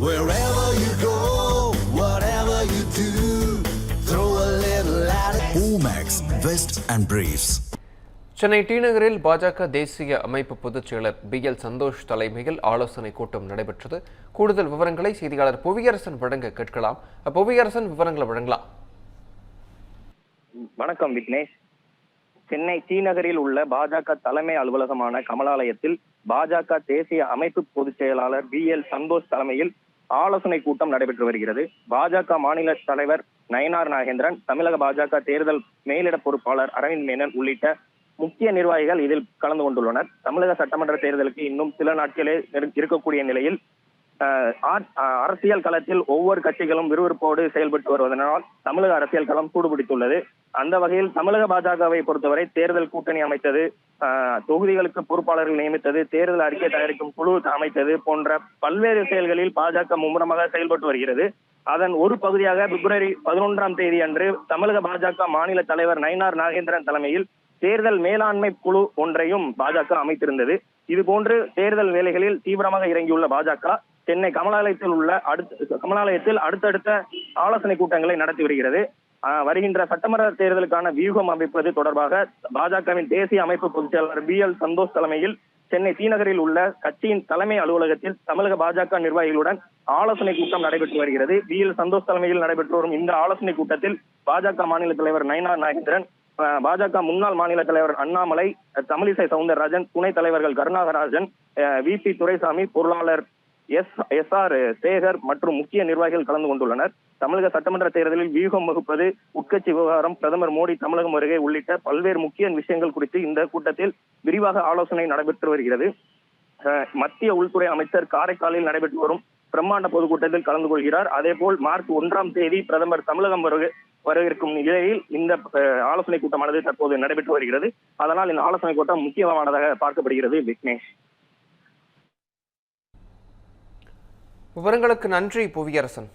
Wherever you go, whatever you do, throw a little at it. Omax, Vest and Briefs. Chennai T நகரில் பாஜக தேசிய அமைப்பு பொதுச் செயலர் பி எல் சந்தோஷ் தலைமையில் ஆலோசனை கூட்டம் நடைபெற்றது கூடுதல் விவரங்களை செய்தியாளர் புவியரசன் வழங்க கேட்கலாம் புவியரசன் விவரங்களை வழங்கலாம் வணக்கம் விக்னேஷ் சென்னை டி நகரில் உள்ள பாஜக தலைமை அலுவலகமான கமலாலயத்தில் பாஜக தேசிய அமைப்பு பொதுச் செயலாளர் பி எல் சந்தோஷ் தலைமையில் ஆலோசனை கூட்டம் நடைபெற்று வருகிறது. பாஜக மாநில தலைவர் நயனார் நாகேந்திரன் தமிழக பாஜக தேர்தல் மேலிட பொறுப்பாளர் அரவிந்த் மேனன் உள்ளிட்ட முக்கிய நிர்வாகிகள் இதில் கலந்து கொண்டுள்ளனர். தமிழக சட்டமன்ற தேர்தலுக்கு இன்னும் சில நாட்களே இருக்கக்கூடிய நிலையில் அஹ், அரசியல் களத்தில் ஒவ்வொரு கட்சிகளும் விறுவிறுப்போடு செயல்பட்டு வருவதனால் தமிழக அரசியல் களம் சூடுபிடித்துள்ளது. அந்த வகையில் தமிழக பாஜகவை பொறுத்தவரை தேர்தல் கூட்டணி அமைத்தது தொகுதிகளுக்கு பொறுப்பாளர்கள் நியமித்தது தேர்தல் அறிக்கை தயாரிக்கும் குழு அமைத்தது போன்ற பல்வேறு செயல்களில் பாஜக மும்முரமாக செயல்பட்டு வருகிறது. அதன் ஒரு பகுதியாக பிப்ரவரி பதினொன்றாம் தேதி அன்று தமிழக பாஜக மாநில தலைவர் நயினார் நாகேந்திரன் தலைமையில் தேர்தல் மேலாண்மை குழு ஒன்றையும் பாஜக அமைத்திருந்தது. இது போன்று தேர்தல் வேலைகளில் தீவிரமாக இறங்கியுள்ள பாஜக சென்னை கமலாலயத்தில் உள்ள அடுத்த கமலாலயத்தில் அடுத்தடுத்த ஆலோசனை கூட்டங்களை நடத்தி வருகிறது. வருகின்ற சட்டமன்ற தேர்தலுக்கான வியூகம் அமைப்பது தொடர்பாக பாஜகவின் தேசிய அமைப்பு பொதுச் செயலாளர் பி எல் சந்தோஷ் தலைமையில் சென்னை தீநகரில் உள்ள கட்சியின் தலைமை அலுவலகத்தில் தமிழக பாஜக நிர்வாகிகளுடன் ஆலோசனை கூட்டம் நடைபெற்று வருகிறது. பி எல் சந்தோஷ் தலைமையில் நடைபெற்று வரும் இந்த ஆலோசனை கூட்டத்தில் பாஜக மாநில தலைவர் நயனா நாகேந்திரன் பாஜக முன்னாள் மாநில தலைவர் அண்ணாமலை தமிழிசை சவுந்தரராஜன் துணைத் தலைவர்கள் கருணாகராஜன் வி பி துரைசாமி பொருளாளர் எஸ் எஸ் ஆர் சேகர் மற்றும் முக்கிய நிர்வாகிகள் கலந்து கொண்டுள்ளனர். தமிழக சட்டமன்ற தேர்தலில் வியூகம் வகுப்பது உட்கட்சி விவகாரம் பிரதமர் மோடி தமிழகம் வருகை உள்ளிட்ட பல்வேறு முக்கிய விஷயங்கள் குறித்து இந்த கூட்டத்தில் விரிவாக ஆலோசனை நடைபெற்று வருகிறது. மத்திய உள்துறை அமைச்சர் காரைக்காலில் நடைபெற்று வரும் பிரம்மாண்ட பொதுக்கூட்டத்தில் கலந்து கொள்கிறார். அதேபோல் மார்ச் ஒன்றாம் தேதி பிரதமர் தமிழகம் வருகை வர நிலையில் இந்த ஆலோசனை கூட்டமானது தற்போது நடைபெற்று வருகிறது. அதனால் இந்த ஆலோசனை கூட்டம் முக்கியமானதாக பார்க்கப்படுகிறது விக்னேஷ். விவரங்களுக்கு நன்றி புவியரசன்.